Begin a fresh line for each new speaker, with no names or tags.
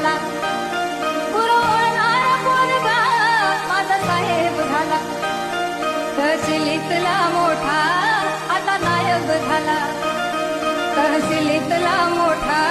झाला. पुरवणारा पोरगा माझा साहेब झाला. तहसिलीतला मोठा आता नायब झाला. तहसिलीतला मोठा